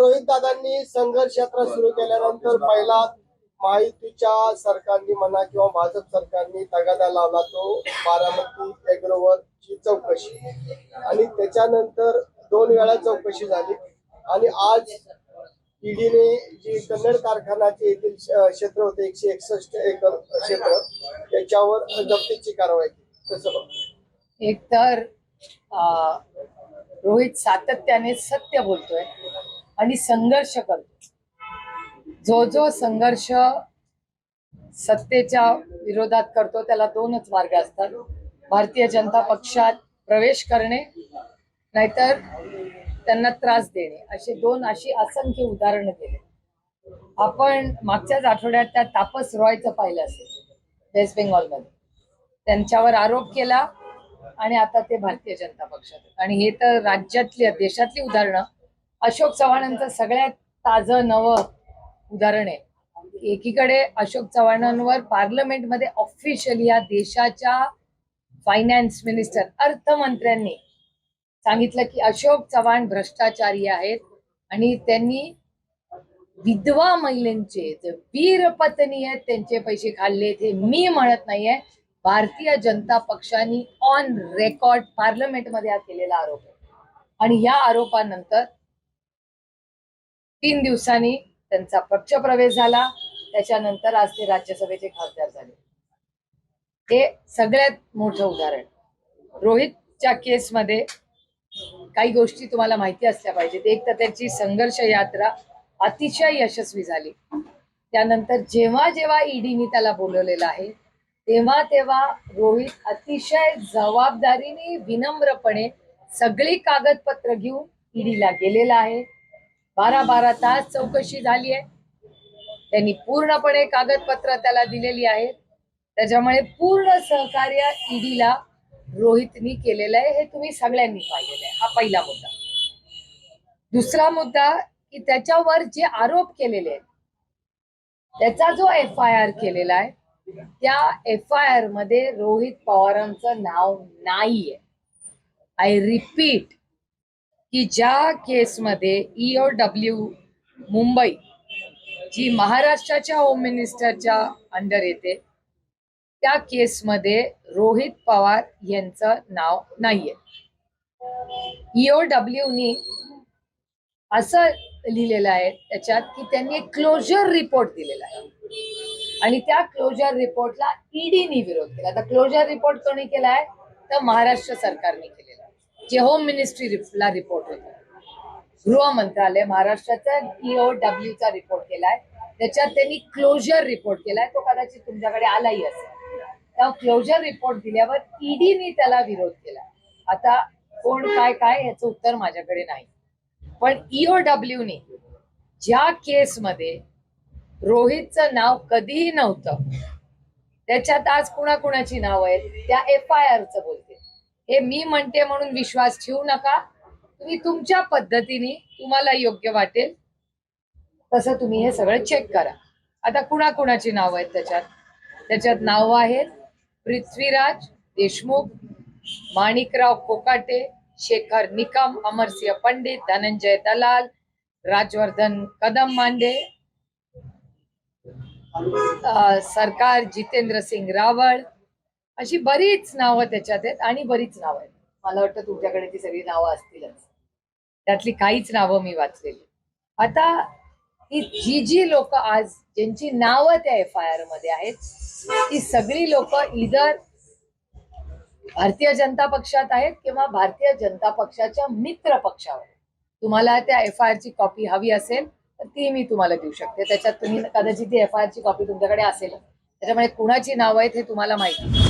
रोहित दादांनी संघर्ष यात्रा सुरू केल्यानंतर पहिला महायुतीच्या सरकारने म्हणा किंवा भाजप सरकारने तगादा लावला तो बारामती एग्रोवरची चौकशी. आणि त्याच्यानंतर दोन वेळा चौकशी झाली. आणि आज ईडीने जी कन्नड कारखान्याचे येथील क्षेत्र होते एकशे एकसष्ट एकर क्षेत्र त्याच्यावर जप्तीची कारवाई केली. कसं बघ. एकतर रोहित सातत्याने सत्य बोलतोय. आणि संघर्ष करतो. जो जो संघर्ष सत्तेच्या विरोधात करतो त्याला दोनच मार्ग असतात. भारतीय जनता पक्षात प्रवेश करणे नाहीतर त्यांना त्रास देणे. असे दोन अशी असंख्य उदाहरणं दिले. आपण मागच्याच आठवड्यात त्या तापस रॉयचं पाहिलं असेल वेस्ट बेंगॉलमध्ये. त्यांच्यावर आरोप केला आणि आता ते भारतीय जनता पक्षात आणि हे तर राज्यातली देशातली उदाहरणं. अशोक चव्हाणांचं सगळ्यात ताजं नवं उदाहरण आहे. एकीकडे अशोक चव्हाणांवर पार्लमेंटमध्ये ऑफिशियली या देशाच्या फायनान्स मिनिस्टर अर्थमंत्र्यांनी सांगितलं की अशोक चव्हाण भ्रष्टाचारी आहेत आणि त्यांनी विधवा महिलांचे जे वीर पत्नी आहेत त्यांचे पैसे खाल्ले हे मी म्हणत नाहीये. भारतीय जनता पक्षाने ऑन रेकॉर्ड पार्लमेंटमध्ये हा केलेला आरोप आहे. आणि या आरोपानंतर तीन दिवसांनी त्यांचा पक्षप्रवेश झाला. त्याच्यानंतर आज ते राज्यसभेचे खासदार झाले. हे सगळ्यात मोठं उदाहरण. रोहितच्या केसमध्ये काही गोष्टी तुम्हाला माहिती असल्या पाहिजेत. एक तर त्याची संघर्ष यात्रा अतिशय यशस्वी झाली. त्यानंतर जेव्हा जेव्हा ईडीने त्याला बोलवलेलं आहे तेव्हा तेव्हा रोहित अतिशय जबाबदारीने विनम्रपणे सगळी कागदपत्र घेऊन ईडीला गेलेला आहे. बारा बारा तास चौकशी झाली आहे. त्यांनी पूर्णपणे कागदपत्र त्याला दिलेली आहेत. त्याच्यामुळे पूर्ण सहकार्य ईडीला रोहितनी केलेलं आहे. हे तुम्ही सगळ्यांनी पाहिलेलं आहे. हा पहिला मुद्दा. दुसरा मुद्दा की त्याच्यावर जे आरोप केलेले आहेत त्याचा जो एफ आय आर केलेला आहे त्या एफ आय आरमध्ये रोहित पवारांचं नाव नाहीये. आय रिपीट की ज्या केसमध्ये ईओ डब्ल्यू मुंबई जी महाराष्ट्राच्या होम मिनिस्टरच्या अंडर येते त्या केसमध्ये रोहित पवार यांचं नाव नाहीये. ईओ डब्ल्यूनी असं लिहिलेलं आहे त्याच्यात की त्यांनी एक क्लोजर रिपोर्ट दिलेला आहे. आणि त्या क्लोजर रिपोर्टला ईडीनी विरोध केला. आता क्लोजर रिपोर्ट कोणी केला आहे तर महाराष्ट्र सरकारने केलेला आहे. जे होम मिनिस्ट्रीला रिपोर्ट होता. गृह मंत्रालय महाराष्ट्राचा ईओ डब्ल्यूचा रिपोर्ट केलाय. त्याच्यात त्यांनी क्लोजर रिपोर्ट केलाय. तो कदाचित तुमच्याकडे आलाही असेल. त्या क्लोजर रिपोर्ट दिल्यावर ईडीने त्याला विरोध केला. आता कोण काय काय याचं उत्तर माझ्याकडे नाही. पण ईओ डब्ल्यूने ज्या केसमध्ये रोहितचं नाव कधीही नव्हतं त्याच्यात आज कुणाकुणाची नाव आहेत त्या एफ आय आरचं बोलते हे मी म्हणते म्हणून विश्वास ठेवू नका. तुम्ही तुमच्या पद्धतीने तुम्हाला योग्य वाटेल तसं तुम्ही हे सगळं चेक करा. आता कुणाकुणाची नावं आहेत त्याच्यात? त्याच्यात नाव आहेत पृथ्वीराज देशमुख माणिकराव कोकाटे शेखर निकम अमरसिंह पंडित धनंजय दलाल राजवर्धन कदम मांडे सरकार जितेंद्र सिंग रावळ अशी बरीच नावं त्याच्यात आहेत आणि बरीच नावं आहेत. मला वाटतं तुमच्याकडे ती सगळी नावं असतीलच. त्यातली काहीच नावं मी वाचलेली. आता ही जी जी लोक आज ज्यांची नावं त्या एफ आय आरमध्ये आहेत ती सगळी लोक इधर भारतीय जनता पक्षात आहेत किंवा भारतीय जनता पक्षाच्या मित्र पक्षावर. तुम्हाला त्या एफ आय आरची कॉपी हवी असेल तर ती मी तुम्हाला देऊ शकते. त्याच्यात तुम्ही कदाचित ती एफ आय आरची कॉपी तुमच्याकडे असेल त्याच्यामुळे कुणाची नावं आहेत हे तुम्हाला माहिती.